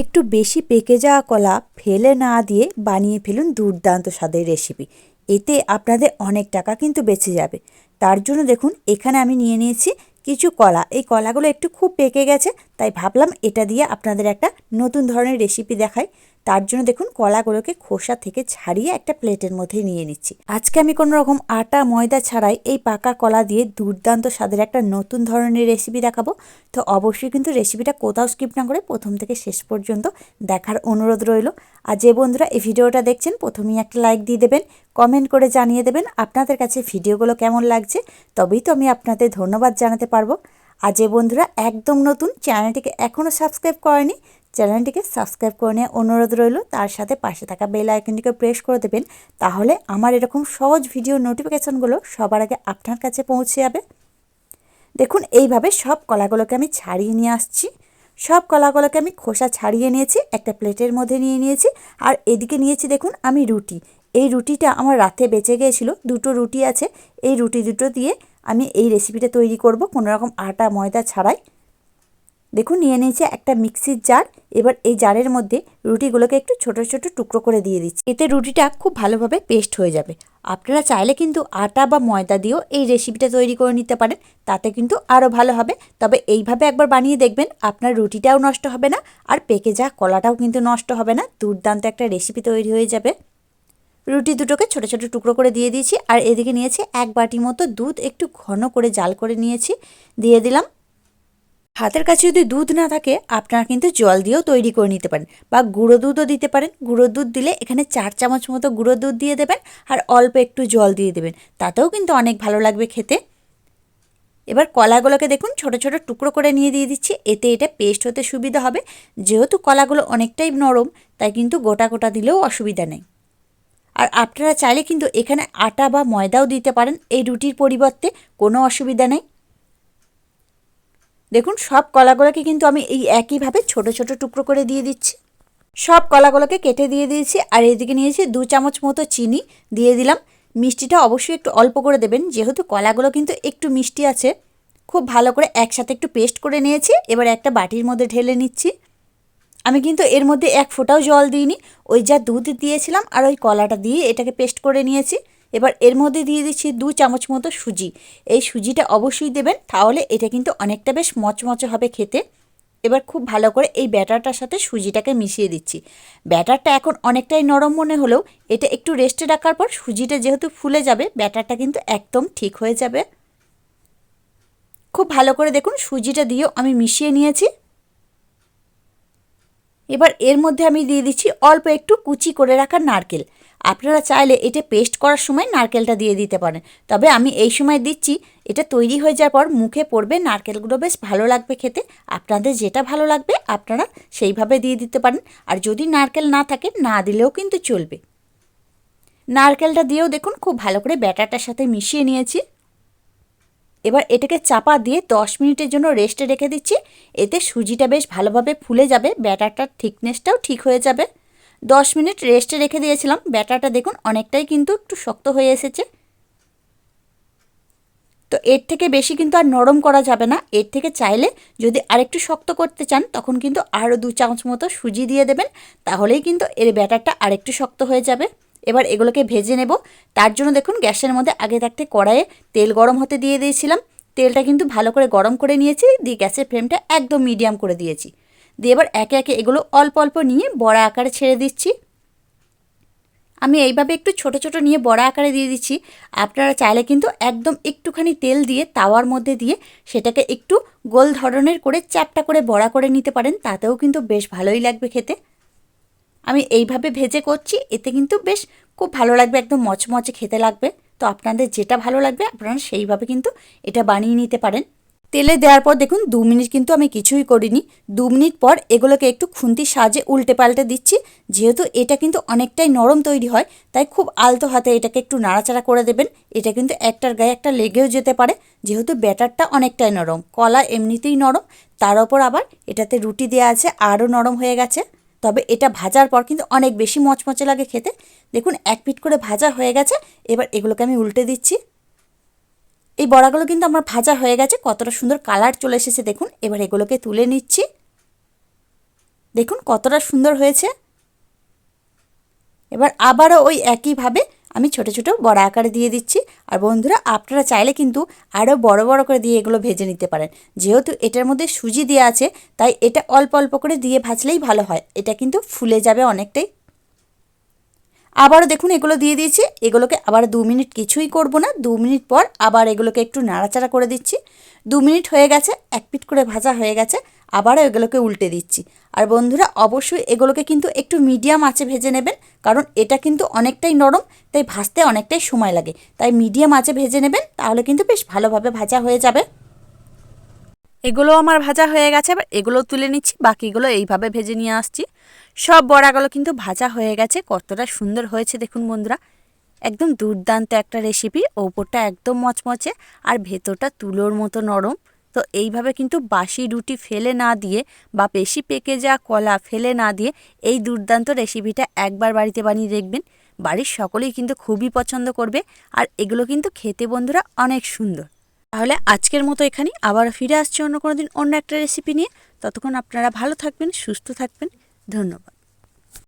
একটু বেশি পেকে যাওয়া কলা ফেলে না দিয়ে বানিয়ে ফেলুন দুর্দান্ত স্বাদের রেসিপি এতে আপনাদের অনেক টাকা কিন্তু বেঁচে যাবে। তার জন্য দেখুন, এখানে আমি নিয়ে নিয়েছি কিছু কলা। এই কলাগুলো একটু খুব পেকে গেছে, তাই ভাবলাম এটা দিয়ে আপনাদের একটা নতুন ধরনের রেসিপি দেখাই। তার জন্য দেখুন কলাগুলোকে খোসা থেকে ছাড়িয়ে একটা প্লেটের মধ্যে নিয়ে নিচ্ছি। আজকে আমি কোনো রকম আটা, ময়দা ছাড়াই এই পাকা কলা দিয়ে দুর্দান্ত স্বাদের একটা নতুন ধরনের রেসিপি দেখাবো। তো অবশ্যই কিন্তু রেসিপিটা কোথাও স্কিপ না করে প্রথম থেকে শেষ পর্যন্ত দেখার অনুরোধ রইল। আর যে বন্ধুরা এই ভিডিওটা দেখছেন, প্রথমেই একটা লাইক দিয়ে দেবেন কমেন্ট করে জানিয়ে দেবেন আপনাদের কাছে ভিডিওগুলো কেমন লাগছে। তবেই তো আমি আপনাদের ধন্যবাদ জানাতে পারব। আর যে বন্ধুরা একদম নতুন চ্যানেলটিকে এখনও সাবস্ক্রাইব করেনি চ্যানেলটিকে সাবস্ক্রাইব করে নেওয়ার অনুরোধ রইল। তার সাথে পাশে থাকা বেল আইকনটিকে প্রেস করে দেবেন। তাহলে আমার এরকম সহজ ভিডিও নোটিফিকেশানগুলো সবার আগে আপনার কাছে পৌঁছে যাবে। দেখুন, এইভাবে সব কলাগুলোকে আমি ছাড়িয়ে নিয়ে আসছি। সব কলাগুলোকে আমি খোসা ছাড়িয়ে নিয়েছি, একটা প্লেটের মধ্যে নিয়ে নিয়েছি। আর এদিকে নিয়েছি, দেখুন, আমি রুটি। এই রুটিটা আমার রাতে বেঁচে গিয়েছিল, দুটো রুটি আছে। এই রুটি দুটো দিয়ে আমি এই রেসিপিটা তৈরি করব। কোনো রকম আটা, ময়দা ছাড়াই। দেখুন, নিয়ে নিয়েছে একটা মিক্সির জার। এবার এই জারের মধ্যে রুটিগুলোকে একটু ছোট ছোট টুকরো করে দিয়ে দিচ্ছি। এতে রুটিটা খুব ভালোভাবে পেস্ট হয়ে যাবে। আপনারা চাইলে কিন্তু আটা বা ময়দা দিয়েও এই রেসিপিটা তৈরি করে নিতে পারেন। তাতে কিন্তু আরও ভালো হবে। তবে এইভাবে একবার বানিয়ে দেখবেন, আপনার রুটিটাও নষ্ট হবে না আর পেকে যা কলাটাও কিন্তু নষ্ট হবে না। দুর্দান্ত একটা রেসিপি তৈরি হয়ে যাবে। রুটি দুটোকে ছোট ছোট টুকরো করে দিয়ে দিয়েছি। আর এদিকে নিয়েছি এক বাটি মতো দুধ। একটু ঘন করে জাল করে নিয়েছি। দিয়ে দিলাম। হাতের কাছে যদি দুধ না থাকে, আপনারা কিন্তু জল দিয়েও তৈরি করে নিতে পারেন বা গুঁড়ো দুধও দিতে পারেন। গুঁড়ো দুধ দিলে এখানে চার চামচ মতো গুঁড়ো দুধ দিয়ে দেবেন আর অল্প একটু জল দিয়ে দেবেন। তাতেও কিন্তু অনেক ভালো লাগবে খেতে। এবার কলাগুলোকে দেখুন, ছোট ছোট টুকরো করে নিয়ে দিয়ে দিচ্ছি। এতে এটা পেস্ট হতে সুবিধা হবে। যেহেতু কলাগুলো অনেকটাই নরম, তাই কিন্তু গোটা গোটা দিলেও অসুবিধা নেই। আর আপনারা চাইলে কিন্তু এখানে আটা বা ময়দাও দিতে পারেন। এই রুটির পরিবর্তে কোনো অসুবিধা নেই। দেখুন, সব কলাগুলোকে কিন্তু আমি এই একইভাবে ছোট ছোট টুকরো করে দিয়ে দিচ্ছি। সব কলাগুলোকে কেটে দিয়ে দিয়েছি, আর এদিকে নিয়েছি দু চামচ মতো চিনি দিয়ে দিলাম। মিষ্টিটা অবশ্যই একটু অল্প করে দেবেন, যেহেতু কলাগুলো কিন্তু একটু মিষ্টি আছে। খুব ভালো করে একসাথে একটু পেস্ট করে নিয়েছি, এবার একটা বাটির মধ্যে ঢেলে নিচ্ছি। আমি কিন্তু এর মধ্যে এক ফোঁটাও জল দিইনি, ওই যা দুধ দিয়েছিলাম আর ওই কলাটা দিয়ে এটাকে পেস্ট করে নিয়েছি। এবার এর মধ্যে দিয়ে দিচ্ছি দু চামচ মতো সুজি। এই সুজিটা অবশ্যই দেবেন, তাহলে এটা কিন্তু অনেকটা বেশ মচমচে হবে খেতে। এবার খুব ভালো করে এই ব্যাটারটার সাথে সুজিটাকে মিশিয়ে দিচ্ছি। ব্যাটারটা এখন অনেকটাই নরম মনে হলেও এটা একটু রেস্টে রাখার পর সুজিটা যেহেতু ফুলে যাবে, ব্যাটারটা কিন্তু একদম ঠিক হয়ে যাবে। খুব ভালো করে দেখুন, সুজিটা দিয়েও আমি মিশিয়ে নিয়েছি। এবার এর মধ্যে আমি দিয়ে দিচ্ছি অল্প একটু কুচি করে রাখা নারকেল। আপনারা চাইলে এটা পেস্ট করার সময় নারকেলটা দিয়ে দিতে পারেন। তবে আমি এই সময় দিচ্ছি, এটা তৈরি হয়ে যাওয়ার পর মুখে পড়বে, নারকেলগুলো বেশ ভালো লাগবে খেতে। আপনাদের যেটা ভালো লাগবে, আপনারা সেইভাবে দিয়ে দিতে পারেন। আর যদি নারকেল না থাকে, না দিলেও কিন্তু চলবে। নারকেলটা দিয়েও দেখুন, খুব ভালো করে ব্যাটারটার সাথে মিশিয়ে নিয়েছি। এবার এটাকে চাপা দিয়ে দশ মিনিটের জন্য রেস্টে রেখে দিচ্ছি। এতে সুজিটা বেশ ভালোভাবে ফুলে যাবে, ব্যাটারটার থিকনেসটাও ঠিক হয়ে যাবে। দশ মিনিট রেস্টে রেখে দিয়েছিলাম। ব্যাটারটা দেখুন অনেকটাই কিন্তু একটু শক্ত হয়ে এসেছে। তো এর থেকে বেশি কিন্তু আর নরম করা যাবে না। এর থেকে চাইলে যদি আরেকটু শক্ত করতে চান, তখন কিন্তু আরও দু চামচ মতো সুজি দিয়ে দেবেন। তাহলেই কিন্তু এর ব্যাটারটা আরেকটু শক্ত হয়ে যাবে। এবার এগুলোকে ভেজে নেব। তার জন্য দেখুন গ্যাসের মধ্যে আগে থাকতে কড়াইয়ে তেল গরম হতে দিয়ে দিয়েছিলাম। তেলটা কিন্তু ভালো করে গরম করে নিয়েছি। দিয়ে গ্যাসের ফ্লেমটা একদম মিডিয়াম করে দিয়েছি। দিয়ে এবার একে একে এগুলো অল্প অল্প নিয়ে বড়া আকারে ছেড়ে দিচ্ছি। আমি এইভাবে একটু ছোট ছোট নিয়ে বড়া আকারে দিয়ে দিচ্ছি। আপনারা চাইলে কিন্তু একদম একটুখানি তেল দিয়ে তাওয়ার মধ্যে দিয়ে সেটাকে একটু গোল ধরনের করে চ্যাপটা করে বড়া করে নিতে পারেন, তাতেও কিন্তু বেশ ভালোই লাগবে খেতে। আমি এইভাবে ভেজে করছি, এতে কিন্তু বেশ খুব ভালো লাগবে, একদম মচমচে খেতে লাগবে। তো আপনাদের যেটা ভালো লাগবে, আপনারা সেইভাবে কিন্তু এটা বানিয়ে নিতে পারেন। তেলে দেওয়ার পর দেখুন দু মিনিট কিন্তু আমি কিছুই করিনি। দু মিনিট পর এগুলোকে একটু খুন্তির সাহায্যে উল্টে পাল্টে দিচ্ছি। যেহেতু এটা কিন্তু অনেকটাই নরম তৈরি হয়, তাই খুব আলতো হাতে এটাকে একটু নাড়াচাড়া করে দেবেন। এটা কিন্তু একটার গায়ে একটা লেগেও যেতে পারে, যেহেতু ব্যাটারটা অনেকটাই নরম। কলা এমনিতেই নরম, তার ওপর আবার এটাতে রুটি দেওয়া আছে, আরও নরম হয়ে গেছে। তবে এটা ভাজার পর কিন্তু অনেক বেশি মচমচে লাগে খেতে। দেখুন, এক পিট করে ভাজা হয়ে গেছে, এবার এগুলোকে আমি উল্টে দিচ্ছি। এই বড়াগুলো কিন্তু আমার ভাজা হয়ে গেছে, কতটা সুন্দর কালার চলে এসেছে দেখুন। এবার এগুলোকে তুলে নিচ্ছি। দেখুন কতটা সুন্দর হয়েছে। এবার আবারও ওই একইভাবে আমি ছোট ছোট বড় আকারে দিয়ে দিচ্ছি। আর বন্ধুরা, আপনারা চাইলে কিন্তু আরও বড় বড় করে দিয়ে এগুলো ভেজে নিতে পারেন। যেহেতু এটার মধ্যে সুজি দেওয়া আছে, তাই এটা অল্প অল্প করে দিয়ে ভাজলেই ভালো হয়। এটা কিন্তু ফুলে যাবে অনেকটাই। আবারও দেখুন, এগুলো দিয়ে দিয়েছি। এগুলোকে আবার দু মিনিট কিছুই করব না। দু মিনিট পর আবার এগুলোকে একটু নাড়াচাড়া করে দিচ্ছি। দু মিনিট হয়ে গেছে, এক পিট করে ভাজা হয়ে গেছে। আবারও এগুলোকে উল্টে দিচ্ছি। আর বন্ধুরা, অবশ্যই এগুলোকে কিন্তু একটু মিডিয়াম আঁচে ভেজে নেবেন, কারণ এটা কিন্তু অনেকটাই নরম, তাই ভাজতে অনেকটাই সময় লাগে। তাই মিডিয়াম আঁচে ভেজে নেবেন, তাহলে কিন্তু বেশ ভালোভাবে ভাজা হয়ে যাবে। এগুলো আমার ভাজা হয়ে গেছে, এবার এগুলো তুলে নিচ্ছি, বাকিগুলো এইভাবে ভেজে নিয়ে আসছি। সব বড়াগুলো কিন্তু ভাজা হয়ে গেছে, কতটা সুন্দর হয়েছে দেখুন বন্ধুরা। একদম দুর্দান্ত একটা রেসিপি ওপরটা একদম মচমচে, আর ভেতরটা তুলোর মতো নরম। তো এইভাবে কিন্তু বাসি রুটি ফেলে না দিয়ে বা বেশি পেকে যাওয়া কলা ফেলে না দিয়ে এই দুর্দান্ত রেসিপিটা একবার বাড়িতে বানিয়ে দেখবেন। বাড়ির সকলেই কিন্তু খুবই পছন্দ করবে, আর এগুলো কিন্তু খেতে বন্ধুরা অনেক সুন্দর। তাহলে আজকের মতো এখানে আবার ফিরে আসছি অন্য কোনো দিন অন্য একটা রেসিপি নিয়ে। ততক্ষণ আপনারা ভালো থাকবেন, সুস্থ থাকবেন। ধন্যবাদ।